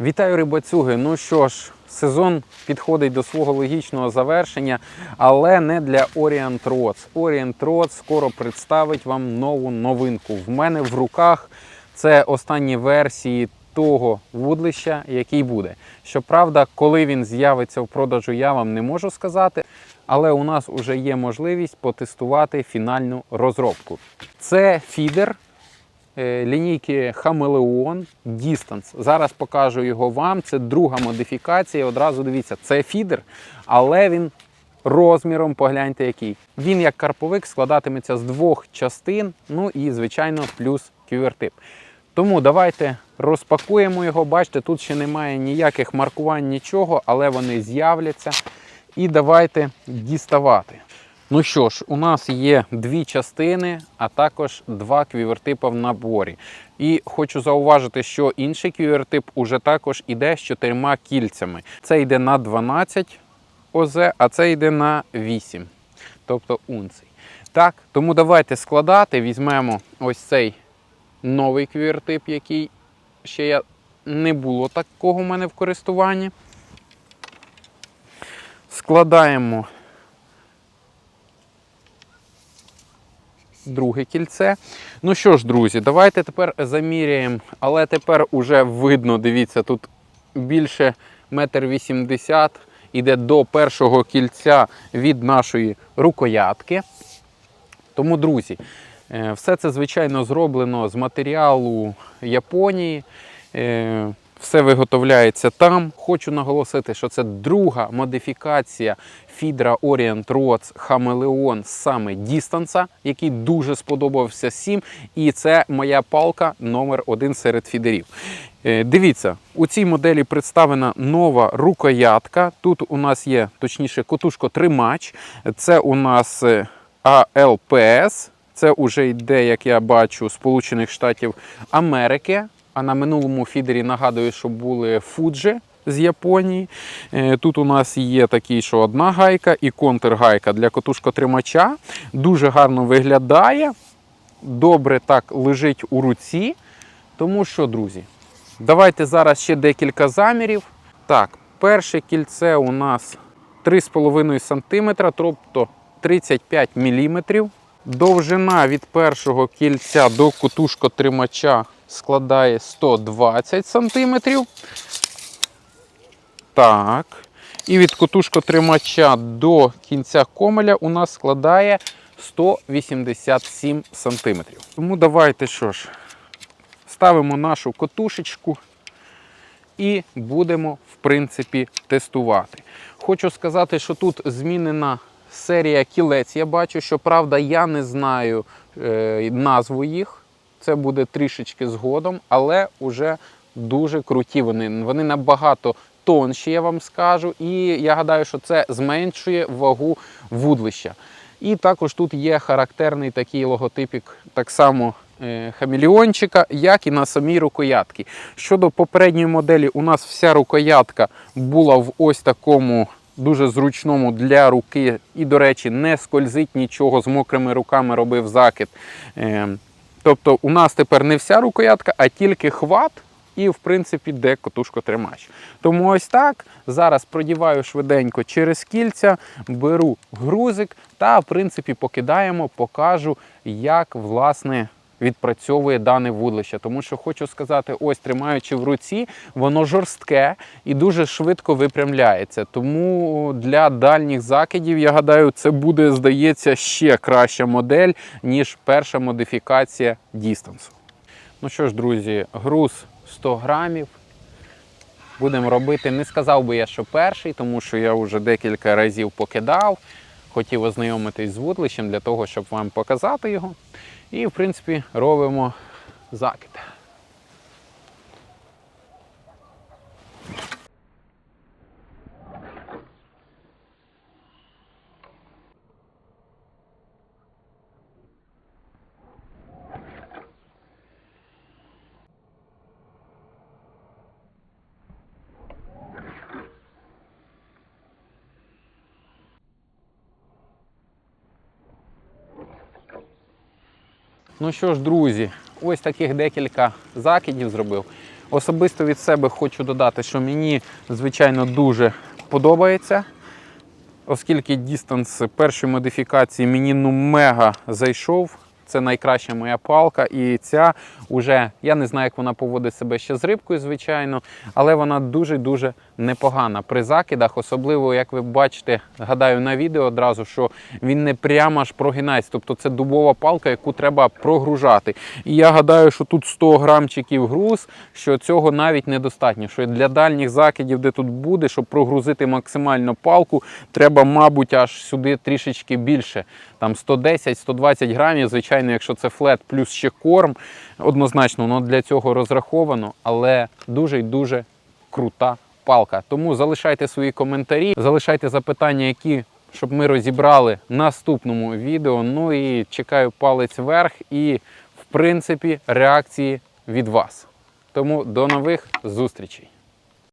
Вітаю рибацюги! Ну що ж, сезон підходить до свого логічного завершення, але не для Orient Rods. Orient Rods скоро представить вам нову новинку. В мене в руках це останні версії того вудлища, який буде. Щоправда, коли він з'явиться в продажу, я вам не можу сказати. Але у нас вже є можливість потестувати фінальну розробку. Це фідер лінійки Хамелеон Distance. Зараз покажу його вам. Це друга модифікація. Одразу дивіться, це фідер, але він розміром, погляньте який. Він як карповик складатиметься з двох частин, ну і, звичайно, плюс кювертип. Тому давайте розпакуємо його. Бачите, тут ще немає ніяких маркувань, нічого, але вони з'являться. І давайте діставати. Ну що ж, у нас є дві частини, а також два квівертипа в наборі. І хочу зауважити, що інший квівертип уже також іде з чотирма кільцями. Це йде на 12 ОЗ, а це йде на 8, тобто унцій. Так, тому давайте складати. Візьмемо ось цей новий квівертип, який ще я не було такого в мене в користуванні. Складаємо друге кільце. Ну що ж, друзі, давайте тепер заміряємо, але тепер уже видно, дивіться, тут більше метр вісімдесят іде до першого кільця від нашої рукоятки. Тому, друзі, е, все це, звичайно, зроблено з матеріалу Японії. Е, Все виготовляється там. Хочу наголосити, що це друга модифікація Фідра Orient Rods Хамелеон саме Дістанса, який дуже сподобався всім. І це моя палка номер один серед фідерів. Е, Дивіться, у цій моделі представлена нова рукоятка. Тут у нас є, точніше, котушко-тримач. Це у нас е, ALPS. Це вже йде, як я бачу, Сполучених Штатів Америки. А на минулому фідері нагадую, що були Fuji з Японії. Е, Тут у нас є такий, що одна гайка і контргайка для котушкотримача. Дуже гарно виглядає, добре так лежить у руці. Тому що, друзі, давайте зараз ще декілька замірів. Так, перше кільце у нас 3,5 см, тобто 35 мм. Довжина від першого кільця до кутушкотримача складає 120 см. Так. І від кутушкотримача до кінця комеля у нас складає 187 см. Тому давайте що ж, ставимо нашу котушечку і будемо, в принципі, тестувати. Хочу сказати, що тут змінена серія кілець. Я бачу, що правда, я не знаю е, назву їх. Це буде трішечки згодом, але вже дуже круті вони. Вони набагато тонші, я вам скажу. І я гадаю, що це зменшує вагу вудлища. І також тут є характерний такий логотипік, так само е, хамелеончика, як і на самій рукоятці. Щодо попередньої моделі, у нас вся рукоятка була в ось такому дуже зручному для руки. І, до речі, не скользить нічого з мокрими руками робив закид. Тобто у нас тепер не вся рукоятка, а тільки хват. І, в принципі, де котушкотримач. Тому ось так. Зараз продіваю швиденько через кільця, беру грузик та, в принципі, покидаємо, покажу, як власне відпрацьовує дане вудлище. Тому що хочу сказати, ось тримаючи в руці, воно жорстке і дуже швидко випрямляється. Тому для дальніх закидів, я гадаю, це буде, здається, ще краща модель, ніж перша модифікація Distance. Ну що ж, друзі, груз 100 грамів. Будемо робити, не сказав би я, що перший, тому що я вже декілька разів покидав. Хотів ознайомитись з вудлищем для того, щоб вам показати його. І, в принципі, робимо закид. Ну що ж, друзі, ось таких декілька закидів зробив. Особисто від себе хочу додати, що мені, звичайно, дуже подобається. Оскільки дістанс першої модифікації мені ну мега зайшов. Це найкраща моя палка, і ця уже я не знаю, як вона поводить себе ще з рибкою, звичайно, але вона дуже-дуже непогана при закидах. Особливо, як ви бачите, гадаю на відео одразу, що він не прямо аж прогинається. Тобто це дубова палка, яку треба прогружати. І я гадаю, що тут 100 грамчиків груз, що цього навіть недостатньо. Що для дальніх закидів, де тут буде, щоб прогрузити максимально палку, треба, мабуть, аж сюди трішечки більше. Там 110-120 грамів, звичайно, якщо це флет плюс ще корм, однозначно воно для цього розраховано, але дуже й дуже крута палка. Тому залишайте свої коментарі, залишайте запитання, які. Щоб ми розібрали в наступному відео. Ну і чекаю палець вверх і, в принципі, реакції від вас. Тому до нових зустрічей!